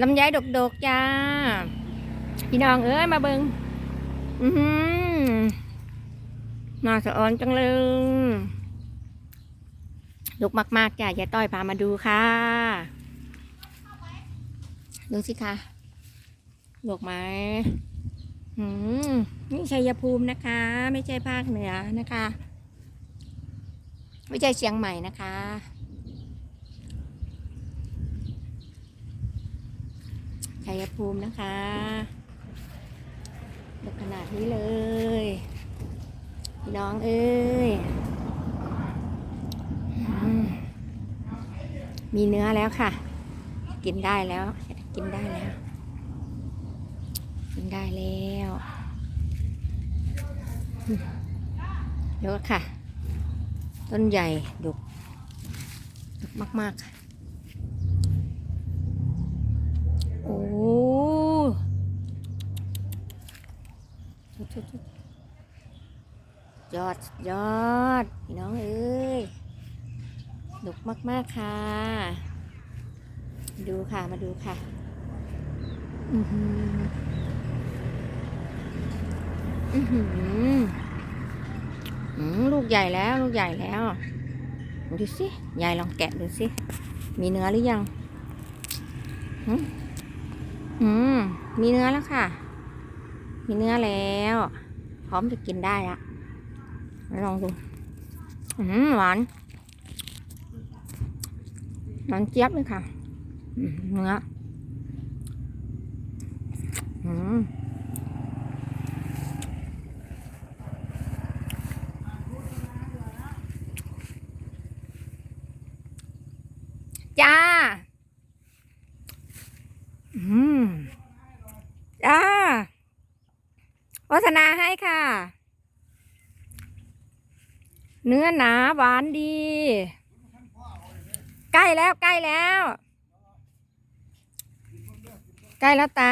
ลำไยดกดกๆจ้า พี่น้องเอ้ยมาเบิงอือหือน่าสะออนจังเลยดกมาก ๆจ้ะยายต้อยพามาดูค่ะ ดูสิคะดกไหมอืมนี่ชัยภูมินะคะ ไม่ใช่ภาคเหนือนะคะ ไม่ใช่เชียงใหม่นะคะ ชัยภูมินะคะดกขนาดนี้เลยพี่น้องเอ้ยมีเนื้อแล้วค่ะ กินได้แล้ว กินได้แล้ว กินได้แล้วเดี๋ยวค่ะ ต้นใหญ่ดกดกมากๆค่ะ โอ้สุดๆ ยอดยอดพี่น้องเอ้ยดุกมาก ๆ ค่ะ ดูค่ะมาดูค่ะอือหืออือหืออืมลูกใหญ่แล้วลูกใหญ่แล้ว ดูสิยายลองแกะดูสิ มีเนื้อหรือยังหืมอืมมีเนื้อแล้วค่ะ มีเนื้อแล้ว พร้อมจะกินได้ละลองดูอืมหวานหวานเจี๊ยบเลยค่ะเนื้ออืมจ้า อืม จ้า นาให้ค่ะ เนื้อหนาหวานดี ใกล้แล้วใกล้แล้ว ใกล้แล้วตา